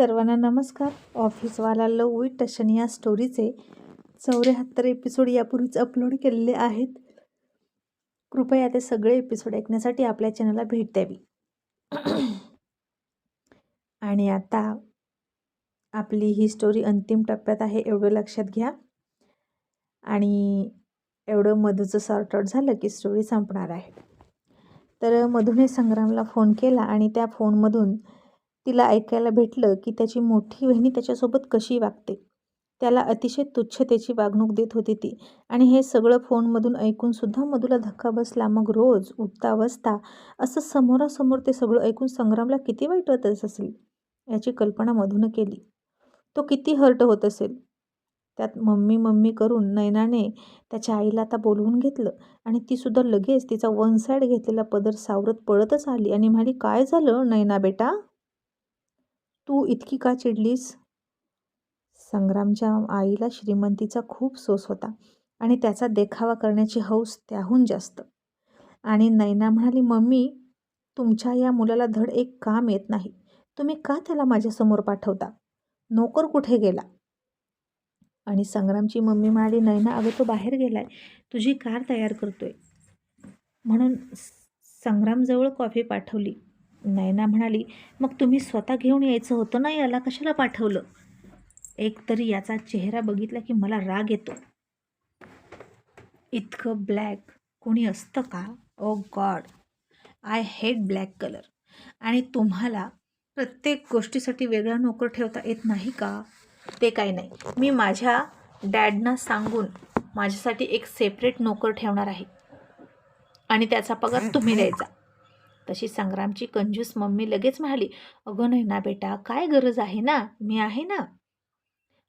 सर्वांना नमस्कार. ऑफिसवाला लव विथ टशन या स्टोरीचे चौऱ्याहत्तर एपिसोड यापूर्वीच अपलोड केलेले आहेत. कृपया ते सगळे एपिसोड ऐकण्यासाठी आपल्या चॅनलला भेट द्यावी. आणि आता आपली ही स्टोरी अंतिम टप्प्यात आहे एवढं लक्षात घ्या. आणि एवढं मधूचं सॉर्ट आउट झालं की स्टोरी संपणार आहे. तर मधूने संग्रामला फोन केला आणि त्या फोनमधून तिला ऐकायला भेटलं की त्याची मोठी बहिणी त्याच्यासोबत कशी वागते. त्याला अतिशय तुच्छतेची वागणूक देत होती ती. आणि हे सगळं फोनमधून ऐकूनसुद्धा मधूला धक्का बसला. मग रोज उठता बसता असं समोरासमोर ते सगळं ऐकून संग्रामला किती वाईट वाटत असेल याची कल्पना मधून केली. तो किती हर्ट होत असेल. त्यात मम्मी मम्मी करून नैनाने त्याच्या आईला आता बोलवून घेतलं. आणि तीसुद्धा लगेच तिचा वन साईड घेतलेला पदर सावरत पळतच आली. आणि म्हणाली काय झालं नैना बेटा? तू इतकी का चिडलीस? संग्रामच्या आईला श्रीमंतीचा खूप सोस होता आणि त्याचा देखावा करण्याची हौस त्याहून जास्त. आणि नैना म्हणाली मम्मी तुमच्या या मुलाला धड एक काम येत नाही. तुम्ही का त्याला माझ्यासमोर पाठवता? नोकर कुठे गेला? आणि संग्रामची मम्मी म्हणाली नैना अगं तो बाहेर गेलाय. तुझी कार तयार करतोय. म्हणून संग्रामजवळ कॉफी पाठवली. नयना म्हणाली मग तुम्ही स्वतः घेऊन यायचं होतं ना याला? कशाला पाठवलं? एक तरी याचा चेहरा बघितला की मला राग येतो. इतकं ब्लॅक कोणी असतं का? ओ God I hate black colour आणि तुम्हाला प्रत्येक गोष्टीसाठी वेगळा नोकर ठेवता येत नाही का? ते काही नाही. मी माझ्या डॅडना सांगून माझ्यासाठी एक सेपरेट नोकर ठेवणार आहे. आणि त्याचा पगार तुम्ही द्यायचा. तशी संग्रामची कंजूस मम्मी लगेच म्हणाली अगं नैना बेटा काय गरज आहे ना? मी आहे ना?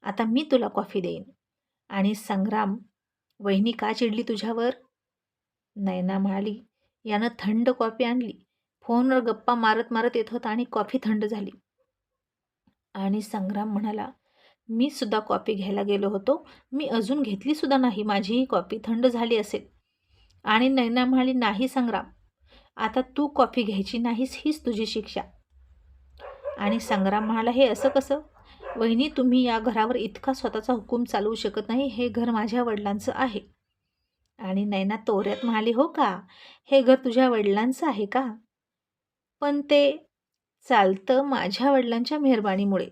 आता मी तुला कॉफी देईन. आणि संग्राम वहिनी का चिडली तुझ्यावर? नैना म्हणाली यानं थंड कॉफी आणली. फोनवर गप्पा मारत मारत येत होता आणि कॉफी थंड झाली. आणि संग्राम म्हणाला मी सुद्धा कॉफी घ्यायला गेलो होतो. मी अजून घेतली सुद्धा नाही. माझीही कॉफी थंड झाली असेल. आणि नैना म्हणाली नाही संग्राम. आता तू कॉफी घ्यायची नाहीस हीच तुझी शिक्षा. आणि संग्राम म्हणाला हे असं कसं? वहिनी तुम्ही या घरावर इतका स्वतःचा हुकूम चालवू शकत नाही हे घर माझ्या वडिलांचं आहे. आणि नैना तोऱ्यात म्हणाली हो का? हे घर तुझ्या वडिलांचं आहे का? पण ते चालतं माझ्या वडिलांच्या मेहरबानीमुळे.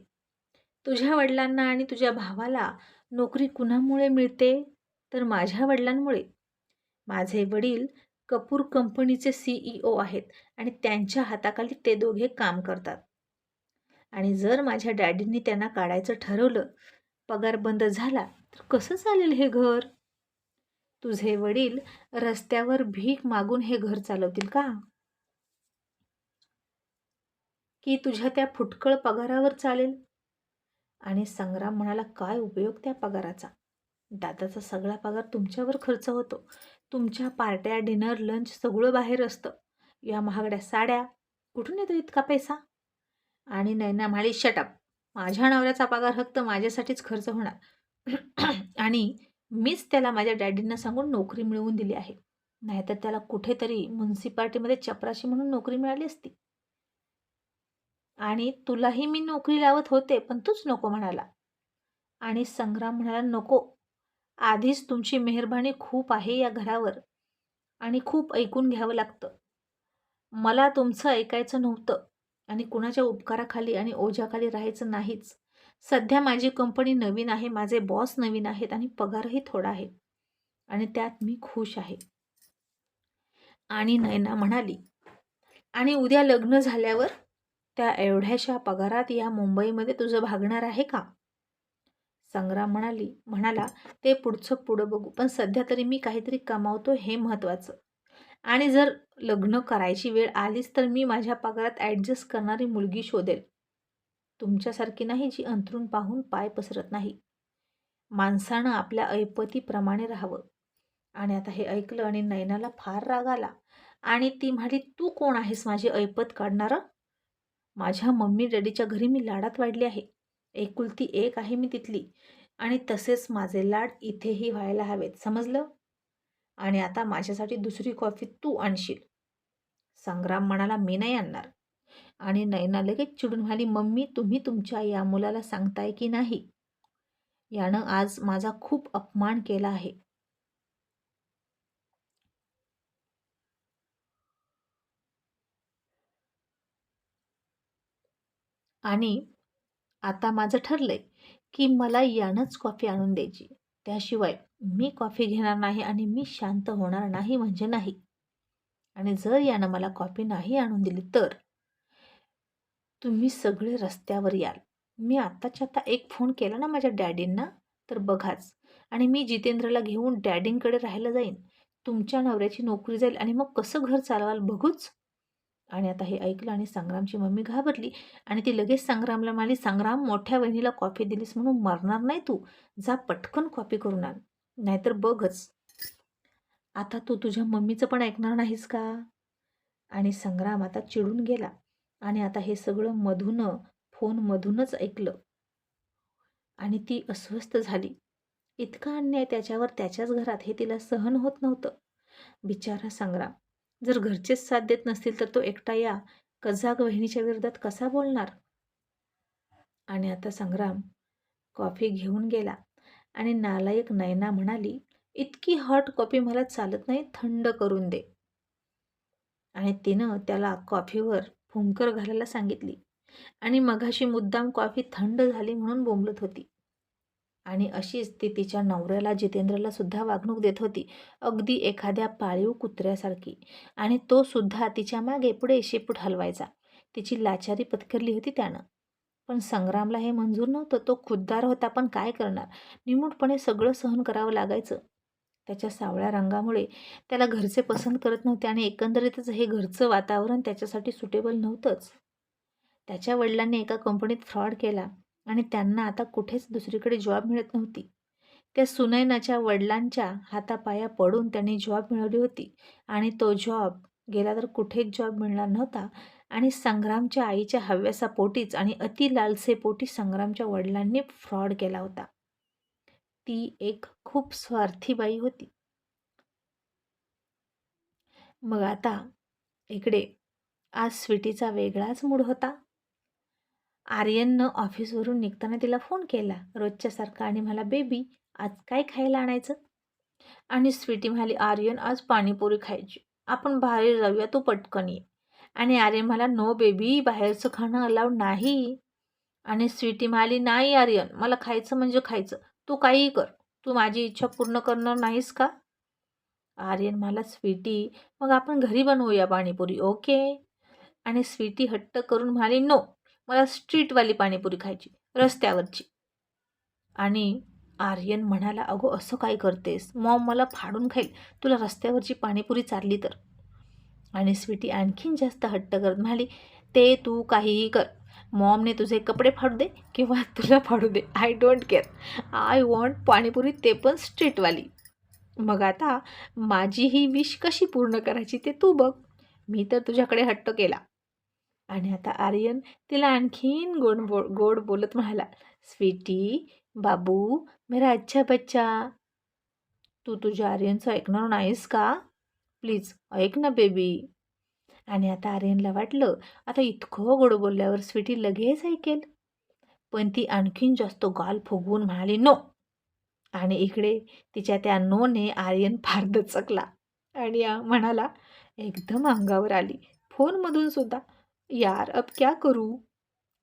तुझ्या वडिलांना आणि तुझ्या भावाला नोकरी कुणामुळे मिळते तर माझ्या वडिलांमुळे. माझे वडील कपूर कंपनीचे सीईओ आहेत आणि त्यांच्या हाताखाली ते दोघे काम करतात. आणि जर माझ्या डॅडींनी त्यांना काढायचं ठरवलं पगार बंद झाला तर कसं चालेल हे घर? तुझे वडील रस्त्यावर भीक मागून हे घर चालवतील का? की तुझ्या त्या फुटकळ पगारावर चालेल? आणि संग्राम म्हणाला काय उपयोग त्या पगाराचा? दादाचा सगळा पगार तुमच्यावर खर्च होतो. तुमच्या पार्ट्या डिनर लंच सगळं बाहेर असतं. या महागड्या साड्या कुठून येतो इतका पैसा? आणि नैना म्हणाली शटअप माझ्या नवऱ्याचा पगार फक्त माझ्यासाठीच खर्च होणार. आणि मीच त्याला माझ्या डॅडींना सांगून नोकरी मिळवून दिली आहे. नाहीतर त्याला कुठेतरी म्युन्सिपाल्टीमध्ये चपराशी म्हणून नोकरी मिळाली असती. आणि तुलाही मी नोकरी लावत होते पण तूच नको म्हणाला. आणि संग्राम म्हणाला नको. आधीच तुमची मेहरबानी खूप आहे या घरावर आणि खूप ऐकून घ्यावं लागतं. मला तुमचं ऐकायचं नव्हतं आणि कुणाच्या उपकाराखाली आणि ओझ्याखाली राहायचं नाहीच. सध्या माझी कंपनी नवीन आहे माझे बॉस नवीन आहेत आणि पगारही थोडा आहे आणि त्यात मी खुश आहे. आणि नयना म्हणाली आणि उद्या लग्न झाल्यावर त्या एवढ्याशा पगारात या मुंबईमध्ये तुझं भागणार आहे का? संग्राम म्हणाली म्हणाला ते पुढचं पुढं बघू. पण सध्या तरी मी काहीतरी कमावतो हे महत्त्वाचं. आणि जर लग्न करायची वेळ आलीच तर मी माझ्या पगारात ॲडजस्ट करणारी मुलगी शोधेल. तुमच्यासारखी नाही जी अंतरून पाहून पाय पसरत नाही. माणसानं आपल्या ऐपतीप्रमाणे राहावं. आणि आता हे ऐकलं आणि नयनाला फार राग आला. आणि ती म्हणाली तू कोण आहेस माझी ऐपत काढणारं? माझ्या मम्मी डॅडीच्या घरी मी लाडात वाढली आहे. एकुलती एक आहे मी तिथली. आणि तसेच माझे लाड इथेही व्हायला हवेत. समजलं? आणि आता माझ्यासाठी दुसरी कॉफी तू आणशील. संग्राम म्हणाला मी नाही आणणार. आणि नैना लगेच चिडून म्हणाली मम्मी तुम्ही तुमच्या या मुलाला सांगताय की नाही? यानं आज माझा खूप अपमान केला आहे. आणि आता माझं ठरलंय की मला यानंच कॉफी आणून द्यायची. त्याशिवाय मी कॉफी घेणार नाही आणि मी शांत होणार नाही म्हणजे नाही. आणि जर यानं मला कॉफी नाही आणून दिली तर? तुम्ही सगळे रस्त्यावर याल. मी आत्ताच्या आता एक फोन केला ना माझ्या डॅडींना तर बघाच. आणि मी जितेंद्रला घेऊन डॅडींकडे राहायला जाईन. तुमच्या नवऱ्याची नोकरी जाईल आणि मग कसं घर चालवाल बघूच. आणि आता हे ऐकलं आणि संग्रामची मम्मी घाबरली आणि ती लगेच संग्रामला म्हणाली संग्राम मोठ्या बहिणीला कॉफी दिलीस म्हणून मरणार नाही तू. जा पटकन कॉफी करून आण. नाहीतर बघच. आता तू तुझ्या मम्मीचं पण ऐकणार नाहीस का? आणि संग्राम आता चिडून गेला आणि आता हे सगळं मधून फोनमधूनच ऐकलं. आणि ती अस्वस्थ झाली. इतका अन्याय त्याच्यावर त्याच्याच घरात हे तिला सहन होत नव्हतं. बिचारा संग्राम जर घरचेच साथ देत नसतील तर तो एकटा या. कजाग वहिनीच्या विरोधात कसा बोलणार? आणि आता संग्राम कॉफी घेऊन गेला आणि नालायक नयना म्हणाली इतकी हॉट कॉफी मला चालत नाही थंड करून दे. आणि तिनं त्याला कॉफीवर फुंकर घालायला सांगितली. आणि मघाशी मुद्दाम कॉफी थंड झाली म्हणून बोंबलत होती. आणि अशीच ती तिच्या नवऱ्याला जितेंद्रला सुद्धा वागणूक देत होती अगदी एखाद्या पाळीव कुत्र्यासारखी. आणि तो सुद्धा तिच्यामागे पुढे शेपूट हलवायचा तिची लाचारी पत्करली होती त्यानं. पण संग्रामला हे मंजूर नव्हतं. तो खुद्दार होता पण काय करणार? निमूटपणे सगळं सहन करावं लागायचं. त्याच्या सावळ्या रंगामुळे त्याला घरचे पसंत करत नव्हते आणि एकंदरीतच हे घरचं वातावरण त्याच्यासाठी सुटेबल नव्हतंच. त्याच्या वडिलांनी एका कंपनीत फ्रॉड केला. आणि त्यांना आता कुठेच दुसरीकडे जॉब मिळत नव्हती. त्या सुनैनाच्या वडिलांच्या हातापाया पडून त्यांनी जॉब मिळवली होती आणि तो जॉब गेला तर कुठेच जॉब मिळणार नव्हता आणि संग्रामच्या आईच्या हव्यासापोटीच आणि अति लालसेपोटी संग्रामच्या वडिलांनी फ्रॉड केला होता. ती एक खूप स्वार्थी बाई होती. मग आता इकडे आज स्वीटीचा वेगळाच मूड होता. आर्यननं ऑफिसवरून निघताना तिला फोन केला. रोजच्यासारखा आणि मला बेबी आज काय खायला आणायचं? आणि स्वीटी म्हणाली आर्यन आज पाणीपुरी खायची. आपण बाहेर जाऊया तू पटकन ये. आणि आर्यन मला नो बेबी बाहेरचं खाणं अलाउड नाही. आणि स्वीटी म्हणाली नाही आर्यन मला खायचं म्हणजे खायचं. तू काहीही कर. तू माझी इच्छा पूर्ण करणार नाहीस का? आर्यन मला स्वीटी मग आपण घरी बनवूया पाणीपुरी ओके? आणि स्वीटी हट्ट करून म्हणाली नो मला स्ट्रीटवाली पाणीपुरी खायची रस्त्यावरची. आणि आर्यन म्हणाला अगो असं काय करतेस? मॉम मला फाडून खाईल. तुला रस्त्यावरची पाणीपुरी चालली तर. आणि स्वीटी आणखीन जास्त हट्ट करत म्हणाली ते तू काहीही कर. मॉमने तुझे कपडे फाडू दे किंवा तुला फाडू दे. I don't care I want panipuri ते पण स्ट्रीटवाली. मग आता माझी ही विश कशी पूर्ण करायची ते तू बघ. मी तर तुझ्याकडे हट्ट केला. आणि आता आर्यन तिला आणखीन गोड बो गोड बोलत म्हणाला स्वीटी बाबू मेरा अच्छा बच्चा. तू तुझ्या आर्यनचं ऐकणार नाहीस का? प्लीज ऐक ना बेबी. आणि आता आर्यनला वाटलं आता इतकं गोड बोलल्यावर स्वीटी लगेच ऐकेल. पण ती आणखीन जास्त गाल फुगवून म्हणाली नो. आणि इकडे तिच्या त्या नोने आर्यन फार दचकला आणि म्हणाला एकदम अंगावर आली. फोनमधून सुद्धा यार अब क्या करू?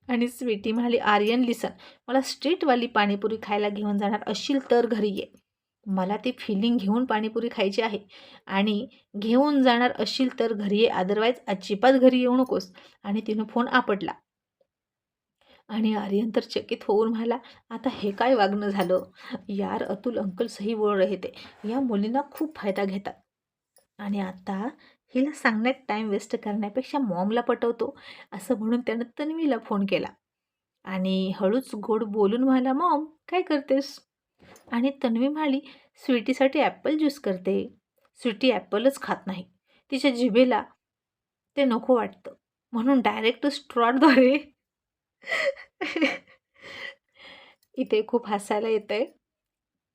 आणि स्वीटी म्हणाली आर्यन लिसन मला स्ट्रीटवाली पाणीपुरी खायला घेऊन जाणार असशील तर घरी ये. मला ती फिलिंग घेऊन पाणीपुरी खायची आहे आणि घेऊन जाणार असशील तर घरी ये अदरवाईज अजिबात घरी येऊ नकोस. आणि तिनं फोन आपटला. आणि आर्यन तर चकित होऊन म्हणाला आता हे काय वागणं झालं? यार अतुल अंकल सही बोल रहे ते या मुलींना खूप फायदा घेतात. आणि आता हिला सांगण्यात टाईम वेस्ट करण्यापेक्षा मॉमला पटवतो असं म्हणून त्यानं तन्वीला फोन केला. आणि हळूच गोड बोलून म्हणाला मॉम काय करतेस? आणि तन्वी म्हणाली स्वीटीसाठी ॲपल ज्यूस करते. स्वीटी ॲपलच खात नाही. तिच्या जिभेला ते नको वाटतं. म्हणून डायरेक्ट स्ट्रॉटद्वारे इथे खूप हसायला येतं आहे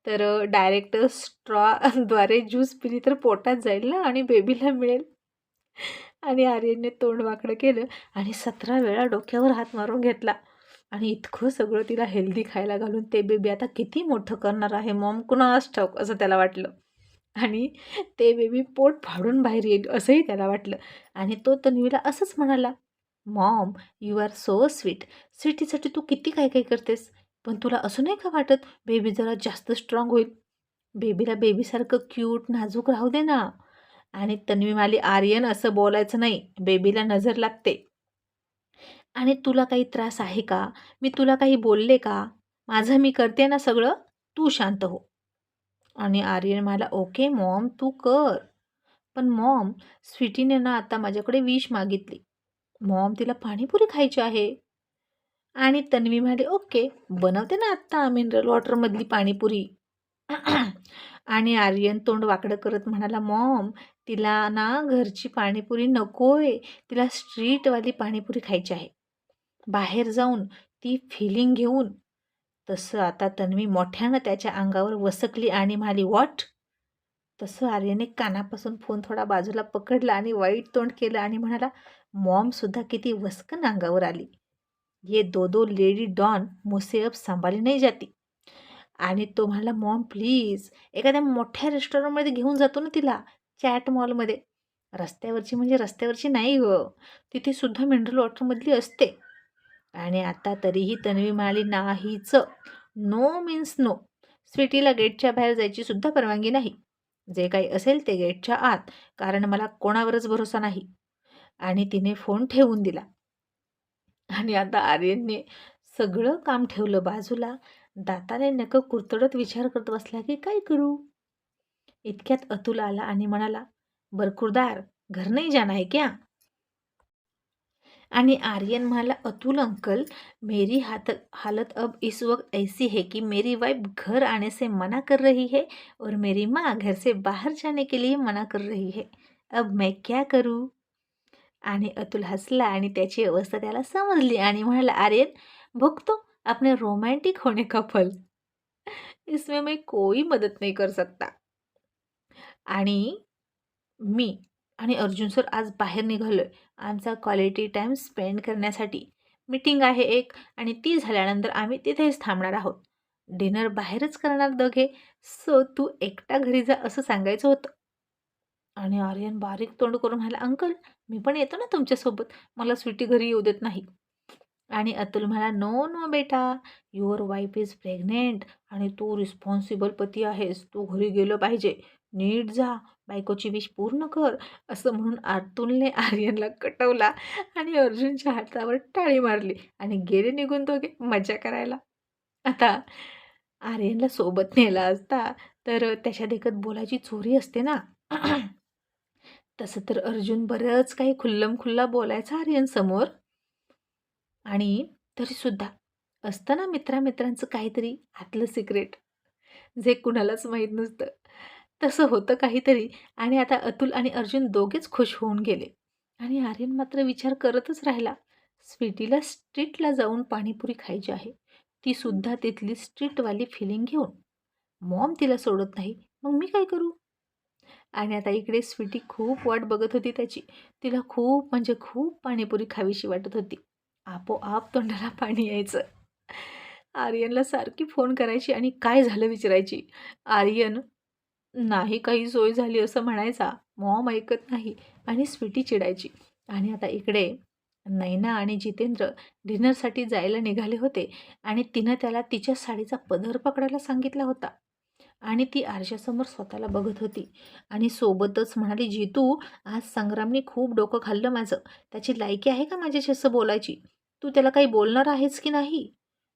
तर डायरेक्ट स्ट्रॉद्वारे ज्यूस पिली तर पोटात जाईल ना आणि बेबीला मिळेल. आणि आर्यनने तोंड वाकडं केलं आणि सतरा वेळा डोक्यावर हात मारून घेतला. आणि इतकं सगळं तिला हेल्दी खायला घालून ते बेबी आता किती मोठं करणार आहे मॉम कुणास ठाऊक असं त्याला वाटलं. आणि ते बेबी पोट फाडून बाहेर येईल असंही त्याला वाटलं. आणि तो तन्वीला असंच म्हणाला mom you are so sweet. स्वीटीसाठी तू किती काय काय करतेस? पण तुला असं नाही का वाटत बेबी जरा जास्त स्ट्रॉंग होईल? बेबीला बेबीसारखं क्यूट नाजूक राहू दे ना. आणि तन्वी माली आर्यन असं बोलायचं नाही बेबीला नजर लागते. आणि तुला काही त्रास आहे का? मी तुला काही बोलले का? माझं मी करते ना सगळं? तू शांत हो. आणि आर्यन मला ओके मॉम तू कर. पण मॉम स्वीटीने ना आता माझ्याकडे विष मागितली. मॉम तिला पाणीपुरी खायची आहे. आणि तन्वी म्हणाली ओके बनवते ना आत्ता मिनरल वॉटरमधली पाणीपुरी. आणि आर्यन तोंड वाकडं करत म्हणाला मॉम तिला ना घरची पाणीपुरी नकोय तिला स्ट्रीटवाली पाणीपुरी खायची आहे. बाहेर जाऊन ती फिलिंग घेऊन. तसं आता तन्वी मोठ्यानं त्याच्या अंगावर वसकली आणि म्हणाली वॉट? तसं आर्यने कानापासून फोन थोडा बाजूला पकडला आणि वाईट तोंड केलं आणि म्हणाला मॉमसुद्धा किती वस्कन अंगावर आली. ये दो दो लेडी डॉन मुसे अब सांभाळली नाही जाती. आणि तो म्हणाला मॉम प्लीज एखाद्या मोठ्या रेस्टॉरंटमध्ये घेऊन जातो ना तिला चॅट मॉलमध्ये. रस्त्यावरची म्हणजे रस्त्यावरची नाही ग तिथे सुद्धा मिनरल वॉटरमधली असते. आणि आता तरीही तन्वी म्हणाली नाहीच. No means no. स्वीटीला गेटच्या बाहेर जायची सुद्धा परवानगी नाही. जे काही असेल ते गेटच्या आत कारण मला कोणावरच भरोसा नाही. आणि तिने फोन ठेवून दिला. आणि आता आर्यनने सगळं काम ठेवलं बाजूला. दाताने नकं कुरतडत विचार करत बसला की काय करू? इतक्यात अतुल आला आणि म्हणाला बरकुरदार घर नाही जाना है क्या? आणि आर्यन म्हणाला अतुल अंकल मेरी हात हालत अब इस वक्त ऐसी है कि मेरी वाइफ घर आने से मना कर रही है और मेरी माँ घर से बाहर जाने के लिए मना कर रही है। अब मैं क्या करूँ? आणि अतुल हसला आणि त्याची अवस्था त्याला समजली आणि म्हणाला आर्यन भुगतो अपने रोमांटिक होने का फल इसमें मैं कोई मदत नाही कर सकता आणि मी आणि अर्जुन सर आज बाहेर निघालो आहे आमचा क्वालिटी टाईम स्पेंड करण्यासाठी मीटिंग आहे एक आणि ती झाल्यानंतर आम्ही तिथेच थांबणार आहोत. डिनर बाहेरच करणार दोघे. सो तू एकटा घरी जा असं सांगायचं होतं. आणि आर्यन बारीक तोंड करून म्हणाला अंकल मी पण येतो ना तुमच्यासोबत. मला स्वीटी घरी येऊ देत नाही. आणि अतुल म्हणाला नो नो बेटा. युअर वाईफ इज प्रेग्नेंट आणि तू रिस्पॉन्सिबल पती आहेस. तू घरी गेलं पाहिजे. नीट जा. बायकोची विश पूर्ण कर. असं म्हणून अतुलने आर्यनला कटवला आणि अर्जुनच्या हातावर टाळी मारली आणि गेले निघून तो गे मजा करायला. आता आर्यनला सोबत नेला असता तर त्याच्या देखत बोलायची चोरी असते ना. तसं तर अर्जुन बरंच काही खुल्लम खुल्ला बोलायचा आर्यन समोर आणि तरीसुद्धा असतं ना मित्रामित्रांचं काहीतरी आतलं सिक्रेट जे कुणालाच माहीत नसतं. तसं होतं काहीतरी आणि आता अतुल आणि अर्जुन दोघेच खुश होऊन गेले. आणि आर्यन मात्र विचार करतच राहिला स्वीटीला स्ट्रीटला जाऊन पाणीपुरी खायची आहे. ती सुद्धा तिथली स्ट्रीटवाली फिलिंग घेऊन. मॉम तिला सोडत नाही. मग मी काय करू? आणि आता इकडे स्वीटी खूप वाट बघत होती त्याची. तिला खूप म्हणजे खूप पाणीपुरी खावीशी वाटत होती. आपोआप तोंडाला पाणी यायचं. आर्यनला सारखी फोन करायची आणि काय झालं विचारायची. आर्यन नाही काही सोय झाली असं म्हणायचा. मॉम ऐकत नाही. आणि स्वीटी चिडायची. आणि आता इकडे नैना आणि जितेंद्र डिनरसाठी जायला निघाले होते आणि तिनं त्याला तिच्या साडीचा पदर पकडायला सांगितला होता. आणि ती आरशासमोर स्वतःला बघत होती. आणि सोबतच म्हणाली जितू आज संग्रामने खूप डोकं खाल्लं माझं. त्याची लायकी आहे का माझ्याशी असं बोलायची? तू त्याला काही बोलणार आहेस की नाही?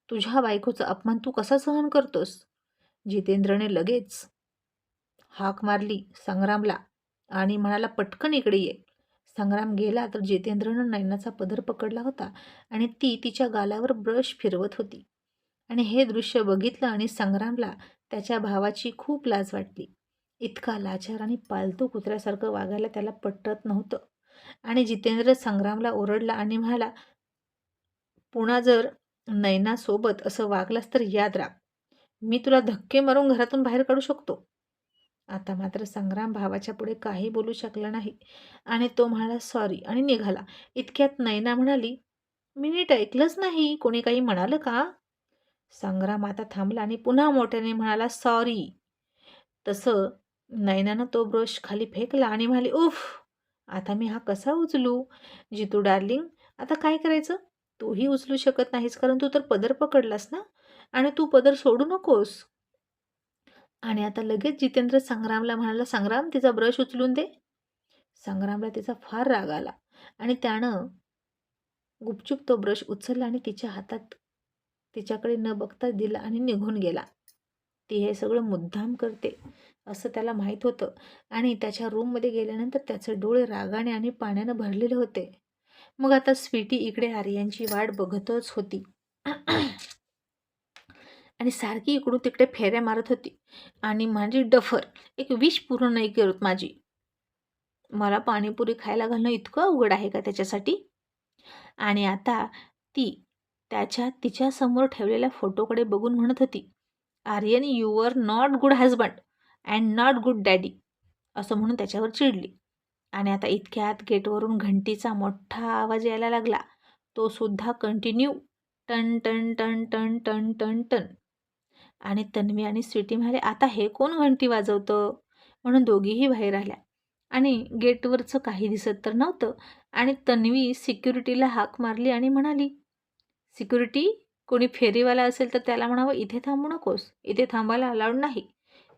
तुझ्या बायकोचा अपमान तू कसा सहन करतोस? जितेंद्रने लगेच हाक मारली संग्रामला आणि म्हणाला पटकन इकडे ये. संग्राम गेला तर जितेंद्रनं नैनाचा पदर पकडला होता आणि ती तिच्या गालावर ब्रश फिरवत होती. आणि हे दृश्य बघितलं आणि संग्रामला त्याच्या भावाची खूप लाज वाटली. इतका लाचार आणि पालतू कुत्र्यासारखं वागायला त्याला पटत नव्हतं. आणि जितेंद्र संग्रामला ओरडला आणि म्हणाला पुन्हा जर नैनासोबत असं वागलास तर याद राख. मी तुला धक्के मारून घरातून बाहेर काढू शकतो. आता मात्र संग्राम भावाच्या पुढे काही बोलू शकला नाही. आणि तो म्हणाला सॉरी आणि निघाला. इतक्यात नैना म्हणाली मी नीट ऐकलंच नाही. कोणी काही म्हणालं का? संग्राम आता थांबला आणि पुन्हा मोठ्याने म्हणाला सॉरी तसं नैनानं तो ब्रश खाली फेकला आणि म्हणाली उफ आता मी हा कसा उचलू? जितू डार्लिंग आता काय करायचं? तूही उचलू शकत नाहीस कारण तू तर पदर पकडलास ना? आणि तू पदर सोडू नकोस. आणि आता लगेच जितेंद्र संग्रामला म्हणाला संग्राम तिचा ब्रश उचलून दे. संग्रामला तिचा फार राग आला आणि त्यानं गुपचूप तो ब्रश उचलला आणि तिच्या हातात तिच्याकडे न बघता दिला आणि निघून गेला. ती हे सगळं मुद्दाम करते असं त्याला माहीत होतं. आणि त्याच्या रूममध्ये गेल्यानंतर त्याचे डोळे रागाने आणि पाण्यानं भरलेले होते. मग आता स्वीटी इकडे आर्यांची वाट बघतच होती. आणि सारखी इकडून तिकडे फेऱ्या मारत होती. आणि माझी डफर एक विष पूर्ण नाही करत माझी. मला पाणीपुरी खायला घालणं इतकं अवघड आहे का त्याच्यासाठी? आणि आता ती त्याच्या तिच्यासमोर ठेवलेल्या फोटोकडे बघून म्हणत होती Aryan you are not good husband and not good daddy असं म्हणून त्याच्यावर चिडली. आणि आता इतक्यात गेटवरून घंटीचा मोठा आवाज यायला लागला. तो सुद्धा कंटिन्यू टन टन टन टन टन टन टन. आणि तन्वी आणि स्वीटी म्हणाले आता हे कोण घंटी वाजवतं? म्हणून दोघीही बाहेर आल्या. आणि गेटवरचं काही दिसत तर नव्हतं. आणि तन्वी सिक्युरिटीला हाक मारली आणि म्हणाली सिक्युरिटी कोणी फेरीवाला असेल तर त्याला म्हणावं इथे थांबू नकोस इथे थांबायला अलाउड नाही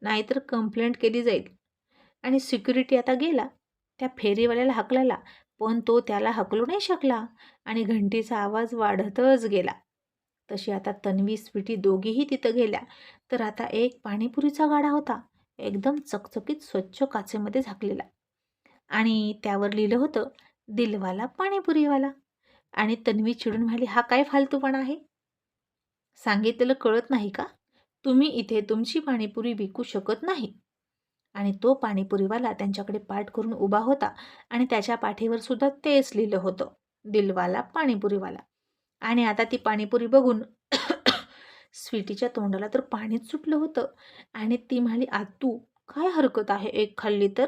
नाहीतर कंप्लेंट केली जाईल. आणि सिक्युरिटी आता गेला त्या फेरीवाल्याला हकलायला पण तो त्याला हकलू नाही शकला आणि घंटीचा आवाज वाढतच गेला. तशी आता तन्वी स्वीटी दोघीही तिथं गेल्या तर आता एक पाणीपुरीचा गाडा होता एकदम चकचकीत स्वच्छ काचेमध्ये झाकलेला. आणि त्यावर लिहिलं होतं दिलवाला पाणीपुरीवाला. आणि तन्वी चिडून म्हणाली हा काय फालतूपणा आहे? सांगितलेलं कळत नाही का? तुम्ही इथे तुमची पाणीपुरी विकू शकत नाही. आणि तो पाणीपुरीवाला त्यांच्याकडे पाठ करून उभा होता आणि त्याच्या पाठीवर सुद्धा तेच लिहिलं होतं दिलवाला पाणीपुरीवाला. आणि आता ती पाणीपुरी बघून स्वीटीच्या तोंडाला तर पाणीच सुटलं होतं. आणि ती म्हणाली आतू काय हरकत आहे? एक खाल्ली तर?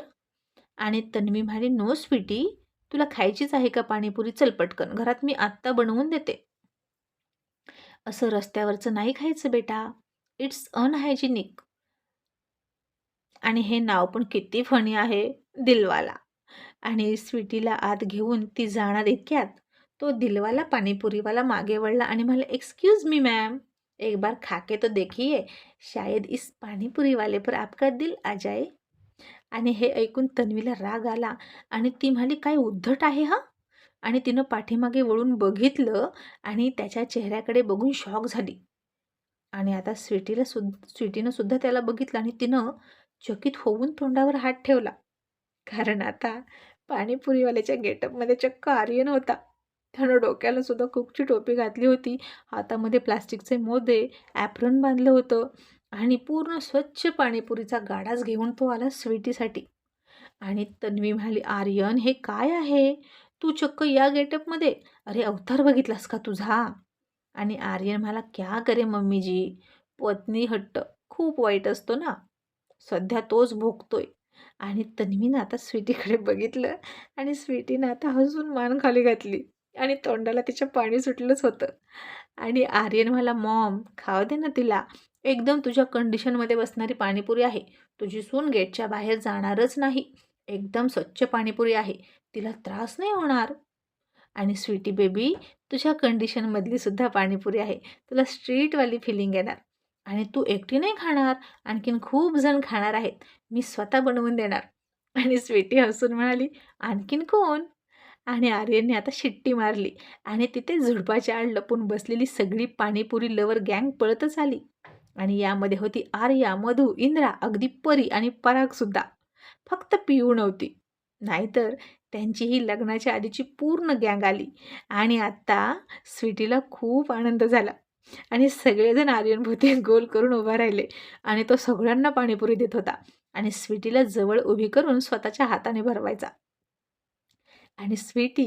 आणि तन्वी म्हणाली नो स्वीटी तुला खायचीच आहे का पाणीपुरी? चल पटकन घरात मी आत्ता बनवून देते. असं रस्त्यावरचं नाही खायचं बेटा. इट्स अनहायजिनिक आणि हे नाव पण किती फणी आहे दिलवाला. आणि स्वीटीला आत घेऊन ती जाणार इतक्यात तो दिलवाला पाणीपुरीवाला मागे वळला आणि मला एक्सक्यूज मी मॅम एक बार खाके तो देखिए शायद इस पाणीपुरीवाले पर आपका दिल आ जाए. आणि हे ऐकून तन्वीला राग आला आणि ती म्हणाली काय उद्धट आहे हा? आणि तिनं पाठीमागे वळून बघितलं आणि त्याच्या चेहऱ्याकडे बघून शॉक झाली. आणि आता स्वीटीला सुद्ध स्वीटीनं सुद्धा त्याला बघितलं आणि तिनं चकित होऊन तोंडावर हात ठेवला. कारण आता पाणीपुरीवाल्याच्या गेटअपमध्ये चक्क आर्यन होता. त्यानं डोक्याला सुद्धा कुकची टोपी घातली होती. हातामध्ये प्लास्टिकचे मोदे ॲप्रन बांधलं होतं. आणि पूर्ण स्वच्छ पाणीपुरीचा गाडाच घेऊन तो आला स्वीटीसाठी. आणि तन्वी म्हणाली आर्यन हे काय आहे? तू चक्क या गेटअपमध्ये. अरे अवतार बघितलास का तुझा? आणि आर्यन म्हणाला क्या करे मम्मीजी? पत्नी हट्ट खूप वाईट असतो ना. सध्या तोच भोगतोय. आणि तन्वीनं आता स्वीटीकडे बघितलं आणि स्वीटीनं आता हसून मान खाली घातली आणि तोंडाला तिच्या पाणी सुटलंच होतं. आणि आर्यन मला मॉम खाव दे ना तिला. एकदम तुझ्या कंडिशनमध्ये बसणारी पाणीपुरी आहे. तुझी सून गेटच्या बाहेर जाणारच नाही. एकदम स्वच्छ पाणीपुरी आहे. तिला त्रास नाही होणार? आणि स्वीटी बेबी तुझ्या कंडिशनमधली सुद्धा पाणीपुरी आहे. तुला स्ट्रीटवाली फिलिंग येणार. आणि तू एकटी नाही खाणार. आणखीन खूप जण खाणार आहेत. मी स्वतः बनवून देणार. आणि स्वीटी हसून म्हणाली आणखीन कोण? आणि आर्यनने आता शिट्टी मारली. आणि तिथे झुडपाच्या आड लपून बसलेली सगळी पाणीपुरी लवर गँग पळतच आली. आणि यामध्ये होती आर्या मधू इंद्रा अगदी परी आणि परागसुद्धा फक्त पिऊ नव्हती. नाहीतर त्यांची ही लग्नाच्या आधीची पूर्ण गँग आली आणि आत्ता स्वीटीला खूप आनंद झाला. आणि सगळेजण आर्यनभोवती गोल करून उभा राहिले आणि तो सगळ्यांना पाणीपुरी देत होता आणि स्वीटीला जवळ उभी करून स्वतःच्या हाताने भरवायचा. आणि स्वीटी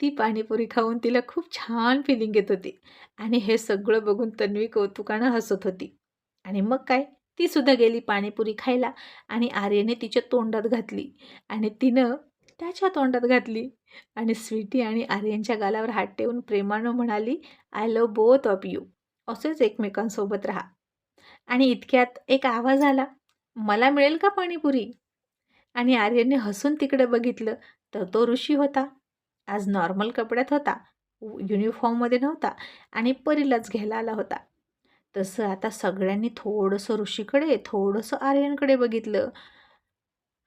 ती पाणीपुरी खाऊन तिला खूप छान फिलिंग येत होती. आणि हे सगळं बघून तन्वी कौतुकानं हसत होती. आणि मग काय? ती सुद्धा गेली पाणीपुरी खायला आणि आर्यने तिच्या तोंडात घातली आणि तिनं त्याच्या तोंडात घातली आणि स्वीटी आणि आर्यनच्या गालावर हात ठेवून प्रेमानं म्हणाली I love both of you असेच एकमेकांसोबत राहा. आणि इतक्यात एक आवाज आला मला मिळेल का पाणीपुरी? आणि आर्यनने हसून तिकडे बघितलं तर तो ऋषी होता. आज नॉर्मल कपड्यात होता युनिफॉर्ममध्ये नव्हता आणि परीलाच घ्यायला आला होता. तसं आता सगळ्यांनी थोडंसं ऋषीकडे थोडंसं आर्यनकडे बघितलं.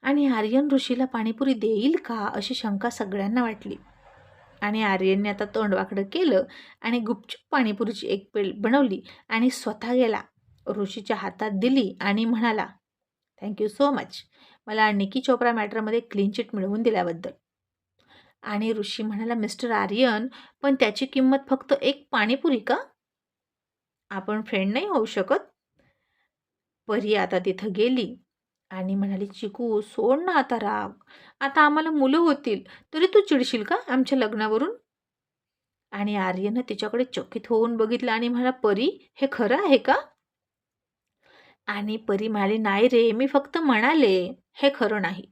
आणि आर्यन ऋषीला पाणीपुरी देईल का अशी शंका सगळ्यांना वाटली. आणि आर्यनने आता तोंडवाकडं केलं आणि गुपचूप पाणीपुरीची एक पेल बनवली आणि स्वतः गेला ऋषीच्या हातात दिली आणि म्हणाला थँक्यू सो मच मला निकी चोप्रा मॅटरमध्ये क्लीन चिट मिळवून दिल्याबद्दल. आणि ऋषी म्हणाला मिस्टर आर्यन पण त्याची किंमत फक्त एक पाणीपुरी का? आपण फ्रेंड नाही होऊ शकत. परी आता तिथं गेली आणि म्हणाली चिकू सोड ना आता राग. आता आम्हाला मुलं होतील तरी तू चिडशील का आमच्या लग्नावरून? आणि आर्यनं तिच्याकडे चकित होऊन बघितलं आणि म्हणा परी हे खरं आहे का? आणि परी म्हणाली नाही रे मी फक्त म्हणाले हे खरं नाही.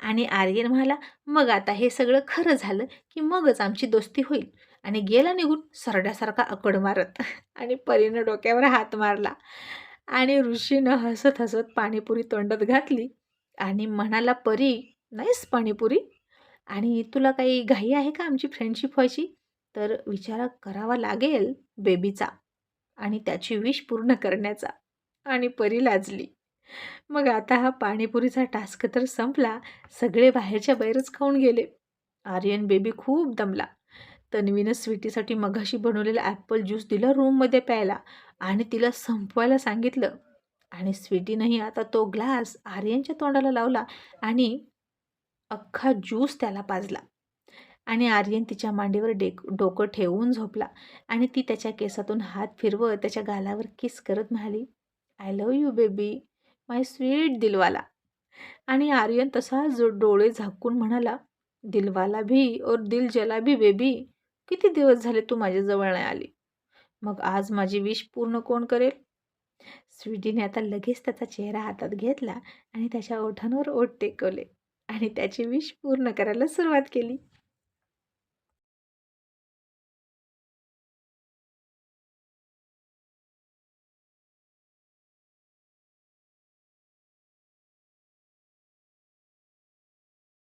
आणि आर्यन म्हणाला मग आता हे सगळं खरं झालं की मगच आमची दोस्ती होईल. आणि गेला निघून सरड्यासारखा अकड मारत आणि परीनं डोक्यावर हात मारला. आणि ऋषीनं हसत हसत पाणीपुरी तोंडात घातली आणि म्हणाला परी नाहीस पाणीपुरी? आणि तुला काही घाई आहे का आमची फ्रेंडशिप व्हायची? तर विचार करावा लागेल बेबीचा आणि त्याची विश पूर्ण करण्याचा. आणि परी लाजली. मग आता हा पाणीपुरीचा टास्क तर संपला. सगळे बाहेरच्या बाहेरच खाऊन गेले. आर्यन बेबी खूप दमला. तन्वीनं स्वीटीसाठी मघाशी बनवलेला ॲपल ज्यूस दिला रूममध्ये प्यायला आणि तिला संपवायला सांगितलं. आणि स्वीटीनंही आता तो ग्लास आर्यनच्या तोंडाला लावला आणि अख्खा ज्यूस त्याला पाजला. आणि आर्यन तिच्या मांडीवर डेक डोकं ठेवून झोपला आणि ती त्याच्या केसातून हात फिरवत त्याच्या गालावर किस करत म्हणाली I love you baby my sweet दिलवाला. आणि आर्यन तसा जो डोळे झाकून म्हणाला दिलवाला भी और दिल जला भी बेबी किती दिवस झाले तू माझ्याजवळ नाही आली? मग आज माझी विश पूर्ण कोण करेल? स्वीटीने आता लगेच त्याचा चेहरा हातात घेतला आणि त्याच्या ओठांवर ओठ टेकवले आणि त्याची विश पूर्ण करायला सुरुवात केली.